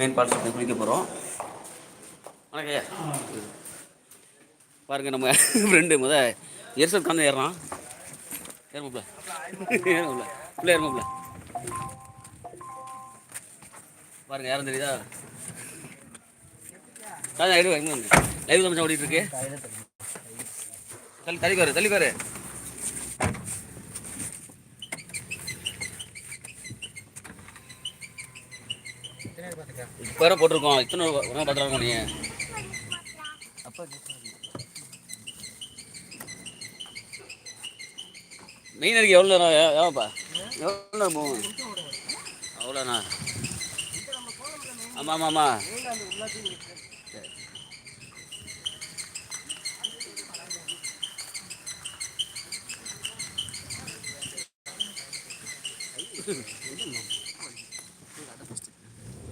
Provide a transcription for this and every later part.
Main falls போய் குளிக்க போகிறோம் வணக்கம் ஐயா. நம்ம ஃப்ரெண்டு முத எரிசல் கந்து ஏறுறான். ஏறுமாப்ல ஏறுமாப்ல பிள்ளை ஏறுமாப்ல பாருங்க யாரும் தெரியுதா? காதா எடுவா எங்கே லைவ் தான் ஓடிட்டு இருக்கு. தள்ளி தள்ளி பாரு தள்ளி பாரு. இப்போ வேற போட்டிருக்கோம் இத்தனை உடனே பார்த்துருக்கோம் நீ? மெயின் இருக்கு எவ்வளோ நேரம்? எ- எவ்வளோ நேரம் போகும்? அவ்வளோண்ணா ஆமாம் ஆமாம் ஆமாம்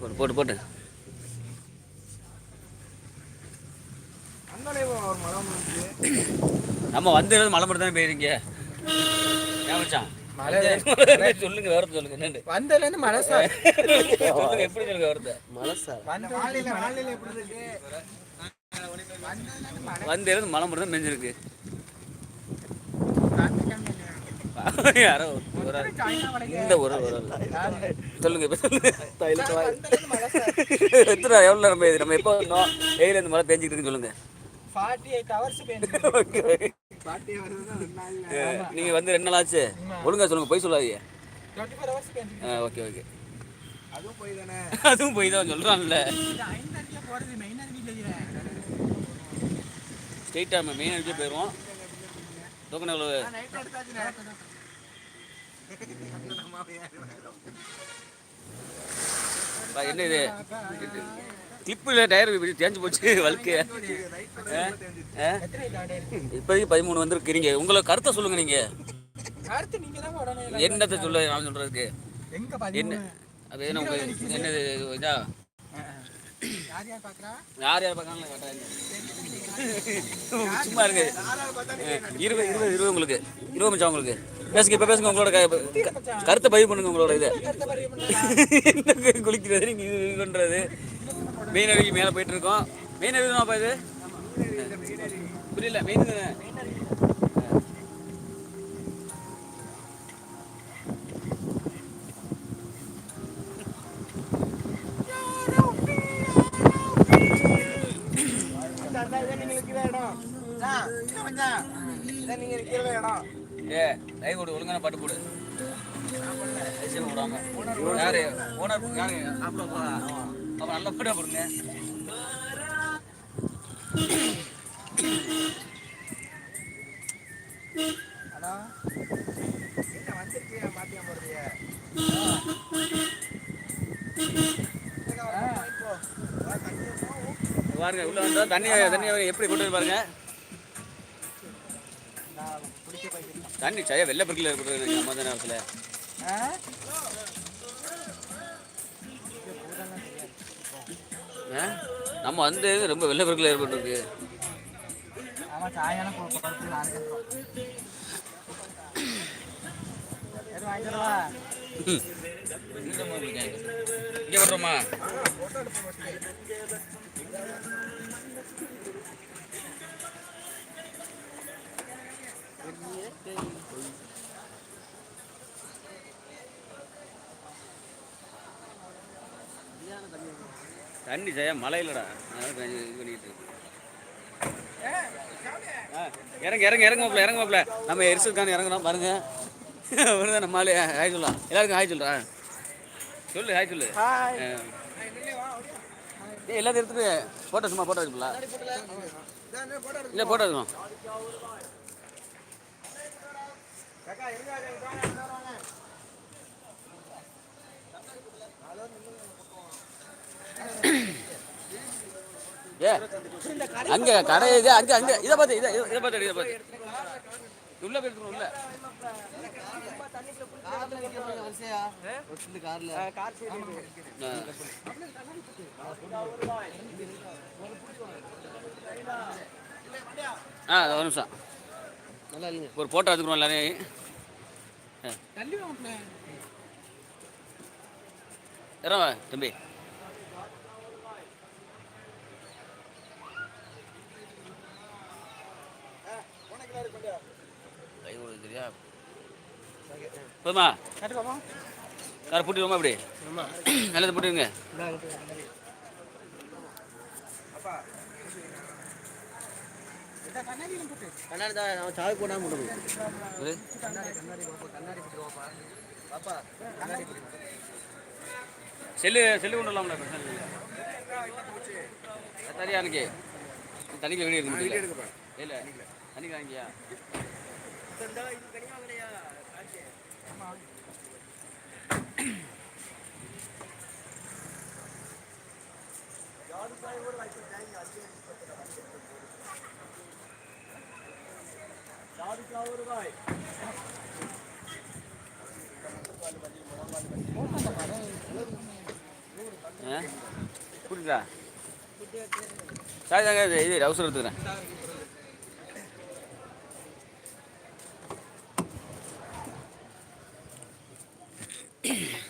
போட்டு போட்டு போட்டு நம்ம வந்து மலை மட்டும் தானே போயிருங்க ஏன் மச்சான்? மலை- சொல்லுங்க வேற சொல்லுங்க என்னண்டு வந்ததுல இருந்து மழை சார். சொல்லுங்க எப்படி சொல்லுங்க வருது மழை சார். வானிலை வானிலை எப்படி இருக்கு? வந்து இருந்து மலை மட்டும் தான் மெஞ்சிருக்கு யாரோ ஒரு. இந்த ஒரு. சொல்லுங்க எத்தனை எவ்வளோ பெய்யுது? நம்ம எப்போ வந்தோம் வெயில் இந்த மழை இருக்குன்னு சொல்லுங்க. நீங்க வந்து ரெண்டு நாள் ஆச்சு. ஒழுங்கா சொல்லுங்க போய் சொல்லாதீங்க. ஓகே ஓகே அதுவும் போய் தானே? வீட்டில் ஸ்ட்ரெயிட்டாக நம்ம மெயின் அடிச்சே போயிடுவோம் பா, என்ன இது? கிளிப்பில் டயர் இப்படி தேஞ்சு போச்சு வழுக்கு. இப்போதைக்கு பதிமூணு வந்திருக்கிறீங்க. உங்களை கருத்தை சொல்லுங்க நீங்க. என்னத்தை சொல்ல நான் சொல்றதுக்கு? என்ன? அது என்ன என்னது இதா? யார் யார் பார்க்குறா? சும்மா இருக்கு. இருபது இருபது இருபது உங்களுக்கு. இருபது மச்சா உங்களுக்கு. பேசுங்க இப்போ பேசுங்க உங்களோட க- கருத்தை பதிவு பண்ணுங்க உங்களோட இதை. குளிக்கிறது நீங்கள் இது பண்ணுறது மெயின் அருவி மேலே போயிட்டு இருக்கோம். மெயின் அருவி தான் இது? புரியல மெயின் நீங்க இடம். இதான் நீங்க இருக்கிற இடம். ஏ லைவ் போடு ஒழுங்கான பாட்டு போடு. போடாம யாரு ஓனர் யாரு? அப்போ நல்ல பாட்டா போடுங்க. அடா என்ன வந்துருக்கியா மாத்தியா போடுறிய? பாருங்க உள்ள வந்தா தண்ணி தண்ணி எப்படி கொண்டு வந்து பாருங்க. தண்ணி சைய வெள்ளை பெருக்கில் இருக்கிறது நம்ம அந்த நேரத்தில் நம்ம வந்து ரொம்ப வெள்ளை பெருக்கில் ஏற்பட்டுருக்கு இங்கே வர்றோமா தண்ணி சரியா மழை இல்லைடா. அதனால இது பண்ணிட்டு. ஆ, இறங்க இறங்க இறங்க மாப்பிள இறங்க மாப்பிள நம்ம எரிசல்கான இறங்குறோம் பாருங்க. வருதான் நம்ம ஆளு. ஹாய் சொல்லலாம் எல்லாருக்கும் ஹாய் சொல்றா. சொல்லு ஹாய் சொல்லு. எல்லாத்தையும் எடுத்துட்டு போட்டோ சும்மா போட்டோ எடுக்கலாம் இல்லை போட்டோ எடுக்கணும். ஏ அங்கே கடை இது அங்கே அங்கே. இதை பார்த்து இதை இதை பார்த்து இதை பார்த்து. உள்ள போய் எடுத்துக்கணும் உள்ள. ஆ ஆ ஒரு நிமிஷம். நல்லா இல்லைங்க ஒரு ஃபோட்டோ எடுத்துக்கிறோம் எல்லாரையும். தம்பி சரியா போதுமா காரை பூட்டிடுவோமா இப்படி ஆமாம் நல்லது பூட்டிடுங்க கண்ணாடி தான் நான் சாவி போடாம விடுங்க இது கண்ணாடி கண்ணாடி பாப்பா கண்ணாடி போட்டு பாப்பா பாப்பா கண்ணாடி போட்டு செல்லு செல்லு கொண்டு வரலாம்ல பிரச்சனை இல்லை சரியா எனக்கு தண்ணிக்கு வெளியே இருக்கு இல்லை தண்ணி வாங்கியா? புரியுதா? சாரி தாங்க இது இது அவசரம் எடுத்துக்கிறேன். Yeah.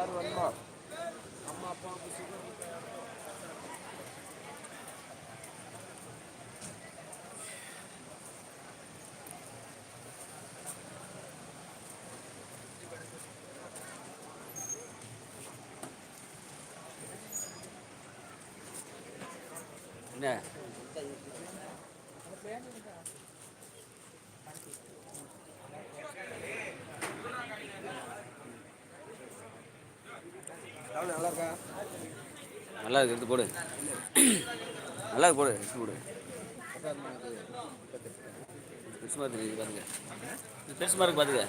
யார் வரணுமா அம்மா அப்பாவுக்கு சுகர் என்ன? எவ்வளோ நல்லா இருக்கா? நல்லா இருக்கு எடுத்து போடு. நல்லா இருக்கு போடு எடுத்து போடு. பெருசு மாதிரி பாருங்க இருக்கு